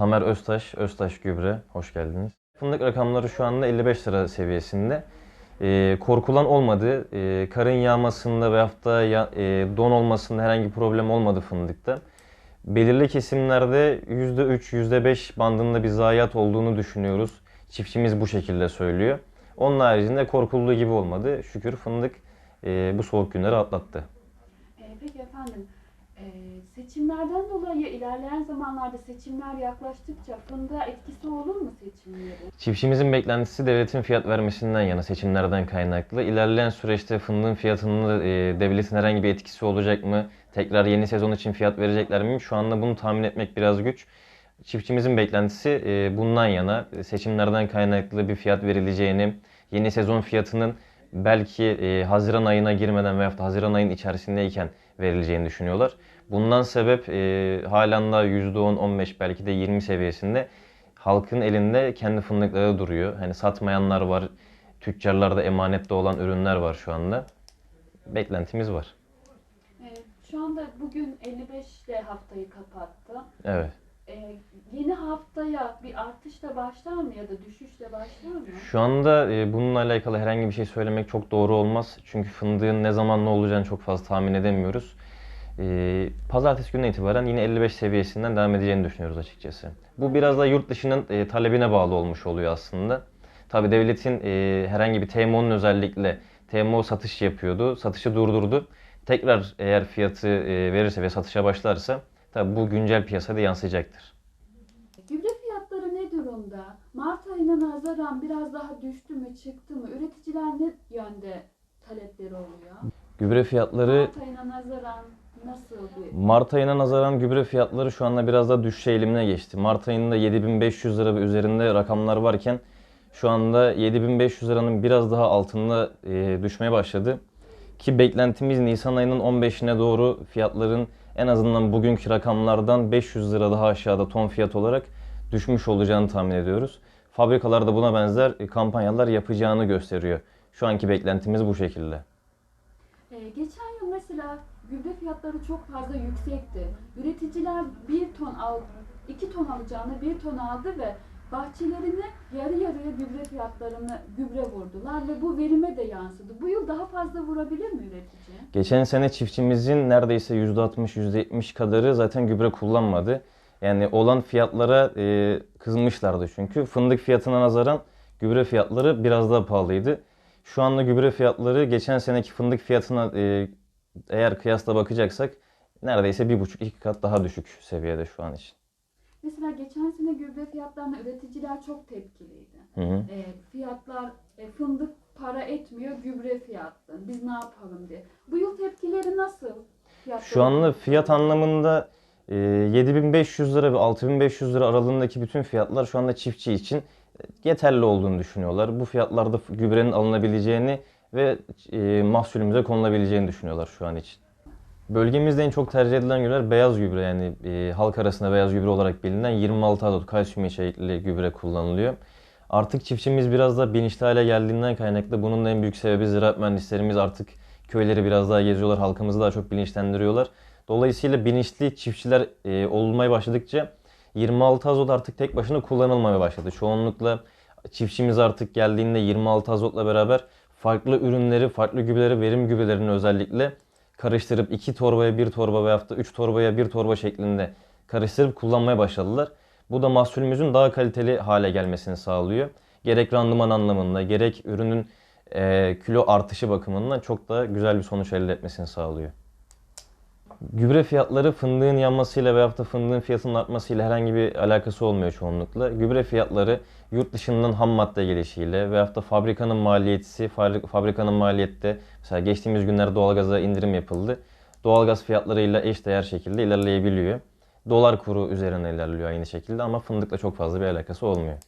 Tamer Öztaş, Öztaş Gübre. Hoş geldiniz. Fındık rakamları şu anda 55 lira seviyesinde. Ee, korkulan olmadı. Ee, karın yağmasında veyahut da ya- e, don olmasında herhangi problem olmadı fındıkta. Belirli kesimlerde %3, %5 bandında bir zayiat olduğunu düşünüyoruz. Çiftçimiz bu şekilde söylüyor. Onun haricinde korkulduğu gibi olmadı. Şükür fındık e, bu soğuk günleri atlattı. Ee, peki efendim, ee, seçimlerden dolayı ilerleyen zamanlarda seçimler yaklaştıkça fındığa etkisi olur mu seçimlerin? Çiftçimizin beklentisi devletin fiyat vermesinden yana seçimlerden kaynaklı. İlerleyen süreçte fındığın fiyatında e, devletin herhangi bir etkisi olacak mı? Tekrar yeni sezon için fiyat verecekler mi? Şu anda bunu tahmin etmek biraz güç. Çiftçimizin beklentisi e, bundan yana seçimlerden kaynaklı bir fiyat verileceğini, yeni sezon fiyatının belki e, Haziran ayına girmeden da Haziran ayın içerisindeyken verileceğini düşünüyorlar. Bundan sebep e, halen daha %10-15 belki de 20 seviyesinde halkın elinde kendi fındıkları duruyor. Hani satmayanlar var, tüccarlarda emanette olan ürünler var şu anda. Beklentimiz var. Ee, şu anda bugün 55 ile haftayı kapattı. Evet. Ee, yeni haftaya bir artışla başlar mı ya da düşüşle başlar mı? Şu anda e, bununla alakalı herhangi bir şey söylemek çok doğru olmaz. Çünkü fındığın ne zaman ne olacağını çok fazla tahmin edemiyoruz. E, Pazartesi gününe itibaren yine 55 seviyesinden devam edeceğini düşünüyoruz açıkçası. Bu biraz da yurt dışının e, talebine bağlı olmuş oluyor aslında. Tabi devletin e, herhangi bir TMO'nun özellikle TMO satış yapıyordu. Satışı durdurdu. Tekrar eğer fiyatı e, verirse ve satışa başlarsa tabi bu güncel piyasada yansıyacaktır. Gübre fiyatları ne durumda? Mart ayına nazaran biraz daha düştü mü, çıktı mı? Üreticiler ne yönde talepleri oluyor? Gübre fiyatları Mart ayına nazaran nasıl bir... Mart ayına nazaran gübre fiyatları şu anda biraz daha düşüş eğilimine geçti. Mart ayında 7500 lira ve üzerinde rakamlar varken şu anda 7500 liranın biraz daha altında e, düşmeye başladı. Ki beklentimiz Nisan ayının 15'ine doğru fiyatların en azından bugünkü rakamlardan 500 lira daha aşağıda ton fiyat olarak düşmüş olacağını tahmin ediyoruz. Fabrikalar da buna benzer e, kampanyalar yapacağını gösteriyor. Şu anki beklentimiz bu şekilde. Ee, geçen yıl mesela gübre fiyatları çok fazla yüksekti. Üreticiler bir ton al, iki ton alacağını bir ton aldı ve bahçelerine yarı yarıya gübre fiyatlarını gübre vurdular ve bu verime de yansıdı. Bu yıl daha fazla vurabilir mi üretici? Geçen sene çiftçimizin neredeyse %60, %70 kadarı zaten gübre kullanmadı. Yani olan fiyatlara e, kızmışlardı çünkü. Fındık fiyatına nazaran gübre fiyatları biraz daha pahalıydı. Şu anda gübre fiyatları geçen seneki fındık fiyatına e, eğer kıyasla bakacaksak neredeyse bir buçuk iki kat daha düşük seviyede şu an için. Mesela geçen sene gübre fiyatlarına üreticiler çok tepkiliydi. Hı hı. E, fiyatlar e, fındık para etmiyor gübre fiyatlı. Biz ne yapalım diye. Bu yıl tepkileri nasıl? Fiyatlar Şu anda fiyat anlamında e, 7500 lira ve 6500 lira aralığındaki bütün fiyatlar şu anda çiftçi için e, yeterli olduğunu düşünüyorlar. Bu fiyatlarda gübrenin alınabileceğini ve e, mahsulümüze konulabileceğini düşünüyorlar şu an için. Bölgemizde en çok tercih edilen gübre beyaz gübre yani e, halk arasında beyaz gübre olarak bilinen 26 azot kalsiyum içerikli gübre kullanılıyor. Artık çiftçimiz biraz da bilinçli hale geldiğinden kaynaklı bunun en büyük sebebi ziraat mühendislerimiz artık köyleri biraz daha geziyorlar, halkımızı daha çok bilinçlendiriyorlar. Dolayısıyla bilinçli çiftçiler e, olmaya başladıkça 26 azot artık tek başına kullanılmaya başladı. Çoğunlukla çiftçimiz artık geldiğinde 26 azotla beraber farklı ürünleri, farklı gübreleri, verim gübrelerini özellikle karıştırıp 2 torbaya 1 torba veyahut da 3 torbaya 1 torba şeklinde karıştırıp kullanmaya başladılar. Bu da mahsulümüzün daha kaliteli hale gelmesini sağlıyor. Gerek randıman anlamında, gerek ürünün e, kilo artışı bakımından çok daha güzel bir sonuç elde etmesini sağlıyor. Gübre fiyatları fındığın yanmasıyla veyahut da fındığın fiyatının artmasıyla herhangi bir alakası olmuyor çoğunlukla. Gübre fiyatları yurt dışından ham madde gelişiyle veyahut da fabrikanın maliyeti, fabri- fabrikanın maliyette mesela geçtiğimiz günlerde doğalgaza indirim yapıldı. Doğalgaz fiyatlarıyla eşdeğer şekilde ilerleyebiliyor. Dolar kuru üzerine ilerliyor aynı şekilde ama fındıkla çok fazla bir alakası olmuyor.